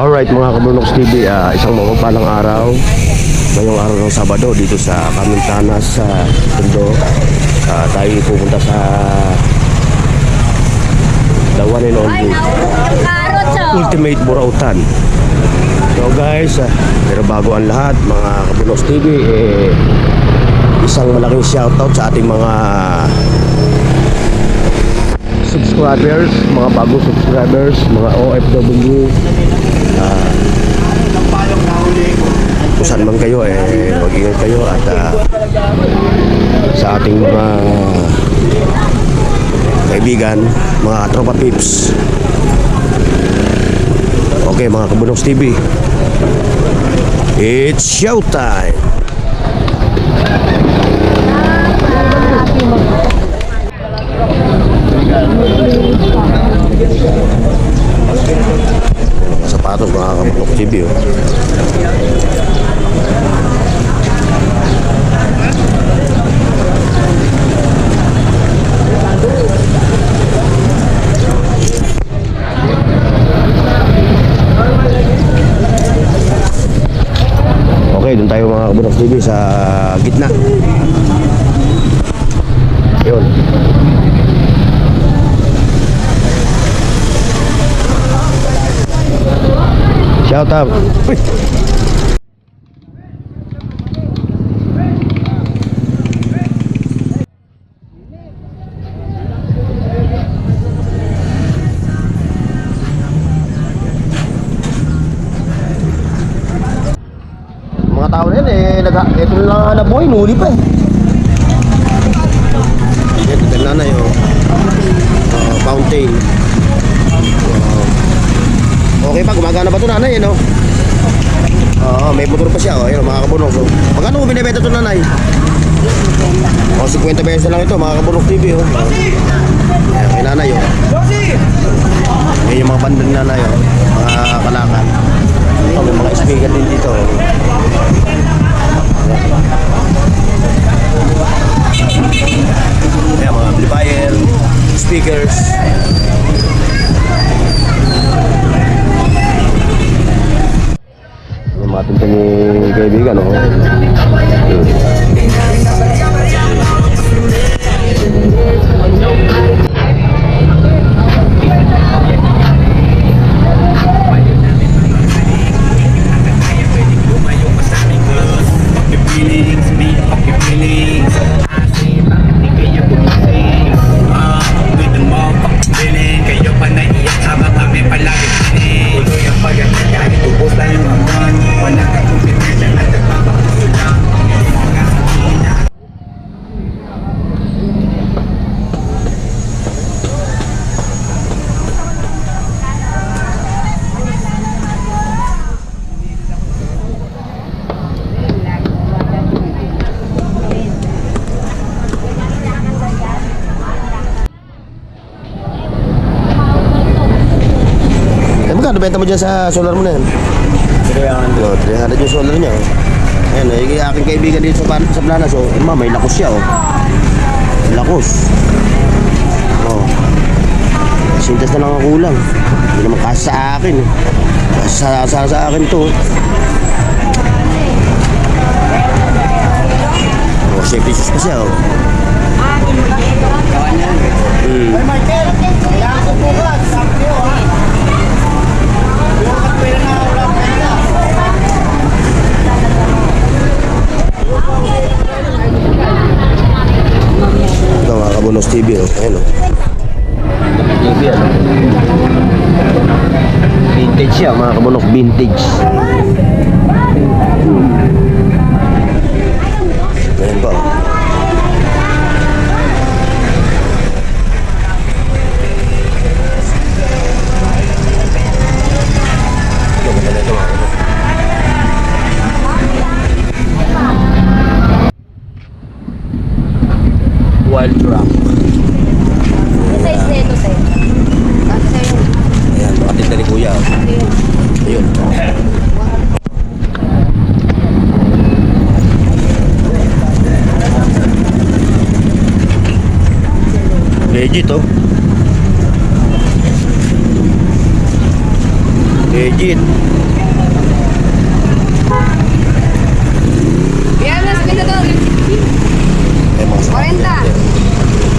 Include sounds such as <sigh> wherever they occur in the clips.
Alright mga Kabunoks TV, ah, isang mapagpalang araw. Ngayong araw ng Sabado dito sa Kamintanas sa Tondo Ah, Tayo pupunta sa The one and only oh. Ultimate Burautan. So guys, ah, pero bago ang lahat mga Kabunoks TV eh, Isang malaking shoutout sa ating mga subscribers, mga bagong subscribers, mga OFW ah, kung saan man kayo eh kayo at ah, sa ating mga kaibigan, mga tropa pips okay mga Kabunoks TV it's showtime sapatos mga Kabunoks TV oh. Okay, doon tayo sa gitna. Yun. Shout out. <laughs> Din nanay oh. Uh, fountain. Uh, okay pa, gumagana ba ito nanay eh no? Oo, may motor pa siya oh, ayun mga kabunok. So, magkano mo binibenta ito nanay? O, 50 pesos lang ito, mga kabunok TV oh. Ayan, kay nanay oh. Yan yung mga banda ni nanay oh, mga kalakan. Oh, may mga speaker din dito. oh. Ayan, mga amplifier, speakers. Yung mga tinta ni kaibigan, oh. feelings, magkano benta mo dyan sa solar mo na yan? 300. 300 yung solar niya. Oh. Ayan, eh, yung aking kaibigan dito sa, sa Planas, oh. Ma, may lakos siya, oh. Lakos. Oh. Sintas na lang ang kulang. Hindi naman kasi sa akin. eh. Sa, sa, sa akin to. Oh, safety shoes pa siya, oh. Hmm. Ito mga Kabunos TV, oh. Ayan, oh. TV, ano? Siya, mga Kabunok. Vintage. Mga Kabunok. Wild Rock. Legit. Biyernes, dito daw. 40.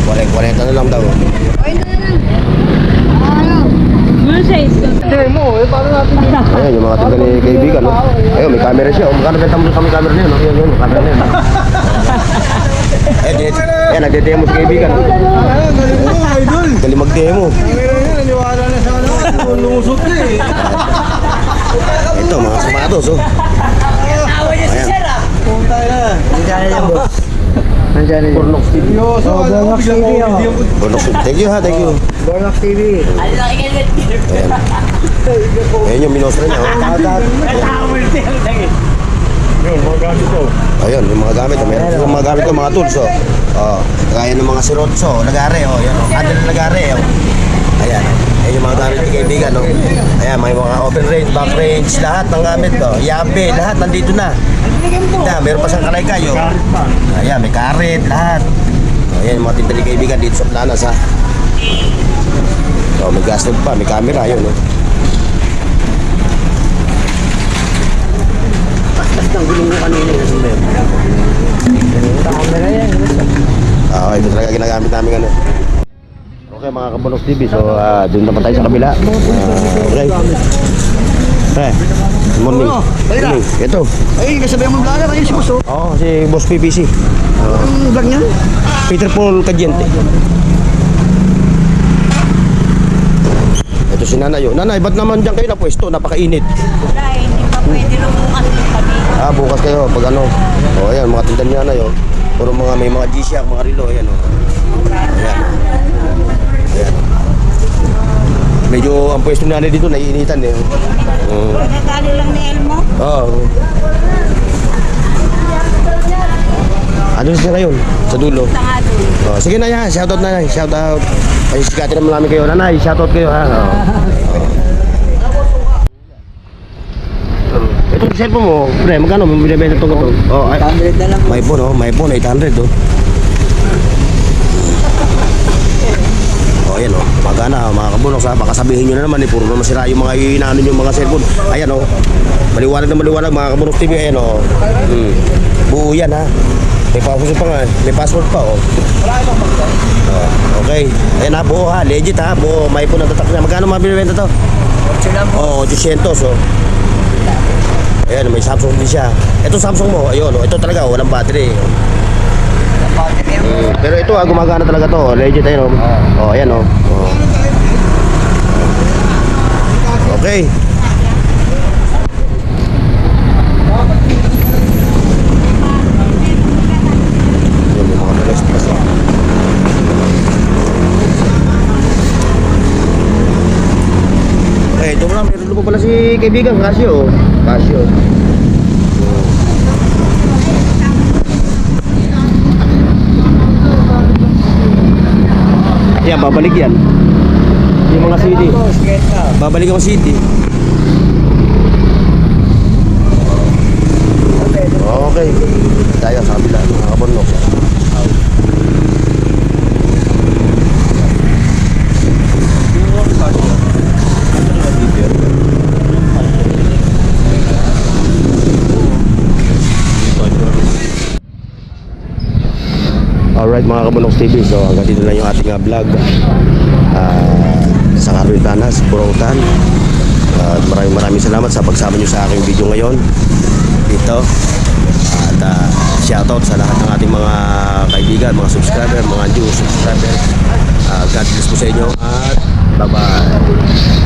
40, 40 na lang daw. 40 na lang. Ano? ano Mercedes. mo, eh, paano natin Ayun, yung mga tinda ni kaibigan, no? Ayun, may camera siya. Oh. Magkano benta mo kami camera niya, no? Ayun, yun, camera niya. Eh, nagde-demo si kaibigan. Ayun, galing idol. Galing mag-demo. Lumusot na eh. Ito, mga sapatos, oh. Punta na. Pornox TV. Seryoso, ano? Biglang video ko. Pornox TV. Thank you, ha. Thank you. Bornox TV. Ayan. Ayan yung minostra niya, oh. Ayun, yung mga gamit. oh. Meron yung mga gamit ko, mga tools, oh. Oh, kaya ng mga sirotso, lagare, oh. Yan, oh. Handle lagare, oh. Ayan, oh. Ayan yung mga gamit ni kaibigan, oh. Ayan, may mga open range, back range, lahat ng gamit, oh. Yabe, lahat nandito na. Ito, meron pa siyang kalay kayo. Ayan, may karet, lahat. Oh, ayan yung mga tinda ni kaibigan dito sa Planas, ha. Oh, may gas tank pa, may camera, yun, oh. Ah, ito talaga ginagamit namin ano. Mga Kabunok TV, so ah, doon naman tayo sa kabila. Ah, okay. Eh, good morning. Oh. Morning. Ito. Ay, kasabi mo vlogger. Ayun si Buso. Oo, si Boss PPC. Ang vlog niya. Peter Paul Cadiente. Ito si Nanay. oh. Nanay, ba't naman dyan kayo na pwesto? Napakainit. Wala, hindi pa pwede lumukas ng kami. Ah, bukas kayo, pag ano. O, ayan, mga tindan niya na yun. Puro mga, may mga G-Shock, mga relo, ayan o. Ayan. Ayan. Medyo ang pwesto na dito, naiinitan eh. Mm. Nagkakali lang ni Elmo. Oo. Ano siya ngayon? Sa dulo. Doon. Oh, sige na yan, shoutout na yan, shoutout. Ay, sikatin naman namin kayo. Nanay, shoutout kayo ha. Oh. Oh. Ito yung cellphone mo, pre, magkano mo binibenta itong ito? Oh, ay, 100 na lang. may phone, oh, may phone, 800, oh. Ayan, oh. Magana, mga kabunok, sa baka sabihin nyo na naman, eh, puro naman sira yung mga inaano yung mga cellphone. Ayan, oh. Maliwanag na maliwanag, mga kabunok TV, ayan, oh. Hmm. Buo yan, ha. May password pa nga, eh. may password pa, oh. Oh, okay. Ayan na, buo ha. Legit ha. Buo. May po natatak niya. Magkano mga binibenta to? Oo, oh, 800. Oh. Ayan, may Samsung din siya. Ito Samsung mo. Ayun, oh. ito talaga. Oh, walang battery. Pero ito ah, gumagana talaga to. Legit ayun. Oh, oh ayan oh. oh. Okay. Eh, ito lang, meron pa pala si kaibigan, Casio. Casio. Yan, babalik yan. Yung mga CD. Babalik ang CD. Okay. Tayo sa kabila, mga kabunok. Alright mga Kabunok TV, so hanggang dito na yung ating uh, vlog uh, sa Carolitanas, Burautan. Uh, maraming maraming salamat sa pagsama nyo sa aking video ngayon dito. At uh, shoutout sa lahat ng ating mga kaibigan, mga subscriber, mga new subscriber. Uh, God bless po sa inyo at bye-bye.